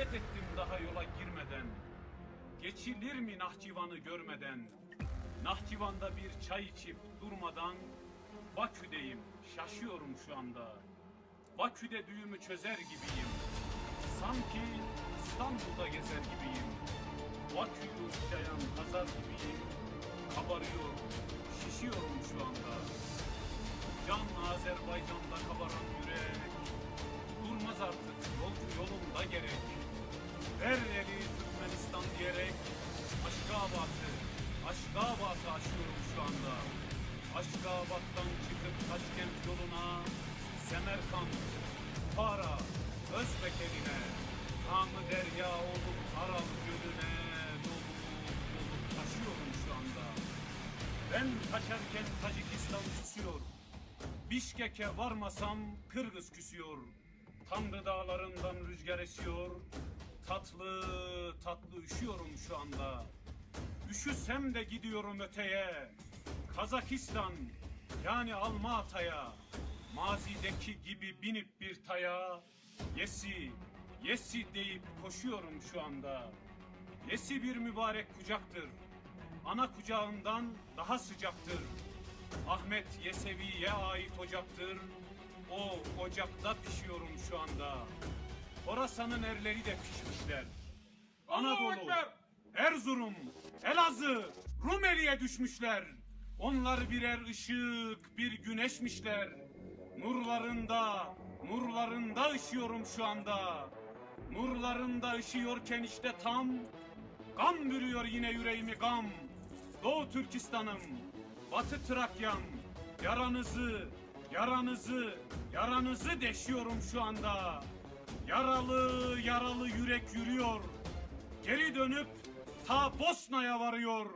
Niyet ettim daha yola girmeden. Geçilir mi Nahçıvan'ı görmeden? Nahçıvan'da bir çay içip durmadan Bakü'deyim, şaşıyorum şu anda. Bakü'de düğümü çözer gibiyim. Sanki İstanbul'da gezer gibiyim. Bakü'yü üşüyen pazar gibiyim. Kabarıyor, şişiyorum şu anda. Can Azerbaycan'da kabaran yürek. Aşkabat'ı aşıyorum şu anda. Aşkabat'tan çıkıp Taşkent yoluna Semerkant, Para, Özbek eline Kanlı derya olup Aral gölüne dolup dolup taşıyorum şu anda. Ben taşarken Tacikistan susuyor. Bişkek'e varmasam Kırgız küsüyor. Tanrı dağlarından rüzgar esiyor. Tatlı tatlı üşüyorum şu anda. Üşüsem de gidiyorum öteye. Kazakistan yani Almata'ya. Mazideki gibi binip bir taya. Yesi, yesi deyip koşuyorum şu anda. Yesi bir mübarek kucaktır. Ana kucağından daha sıcaktır. Ahmet Yesevi'ye ait ocaktır. O ocakta pişiyorum şu anda. Horasan'ın erleri de pişmişler. Anadolu! Erzurum, Elazığ, Rumeli'ye düşmüşler. Onlar birer ışık, bir güneşmişler. Nurlarında, nurlarında ışıyorum şu anda. Nurlarında ışıyorken işte tam Gam bürüyor yine yüreğimi gam. Doğu Türkistan'ım, Batı Trakya'm. Yaranızı, yaranızı, yaranızı deşiyorum şu anda. Yaralı, yaralı yürek yürüyor. Geri dönüp ta Bosna'ya varıyor.